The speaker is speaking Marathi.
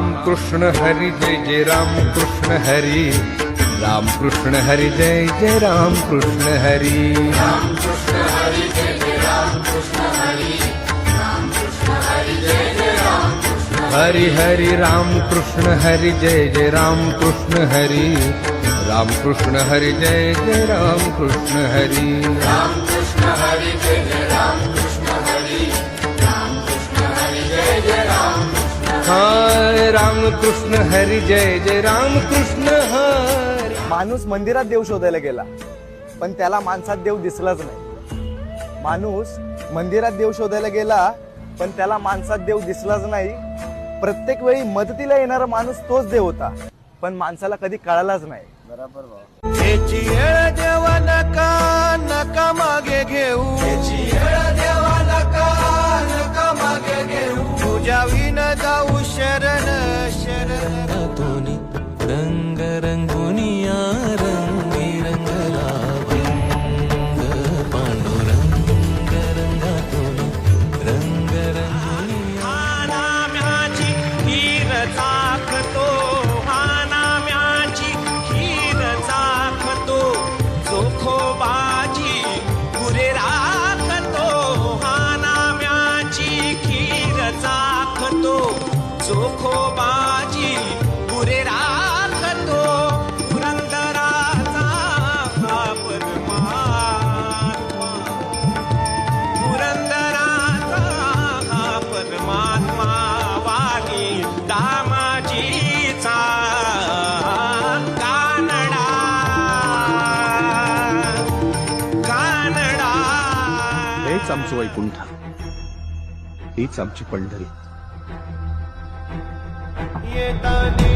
राम कृष्ण हरी जय जय राम कृष्ण हरी। राम कृष्ण हरी जय जय राम कृष्ण हरी। हरी हरी राम कृष्ण हरी जय जय राम कृष्ण हरी। राम कृष्ण हरी जय जय राम कृष्ण हरी। जय राम कृष्ण हरी जय जय राम कृष्ण हरी. माणूस मंदिरात देव शोधायला गेला पण त्याला माणसात देव दिसलाच नाही. माणूस मंदिरात देव शोधायला गेला पण त्याला माणसात देव दिसलाच नाही. प्रत्येक वेळी मदतीला येणारा माणूस तोच देव होता पण माणसाला कधी कळालाच नाही. याची तुझ्या विन जाऊ शरण शरण. रंगातूनी रंग रंगुनिया चाखतो चोखो बाजी पुरे राखतो. पुरंदराचा परमात्मा. पुरंदराचा परमात्मा वाली दामाजीचा कानडा. कानडा. हेच आमचं वैकुंठ. हीच आमची पंढरी. येताने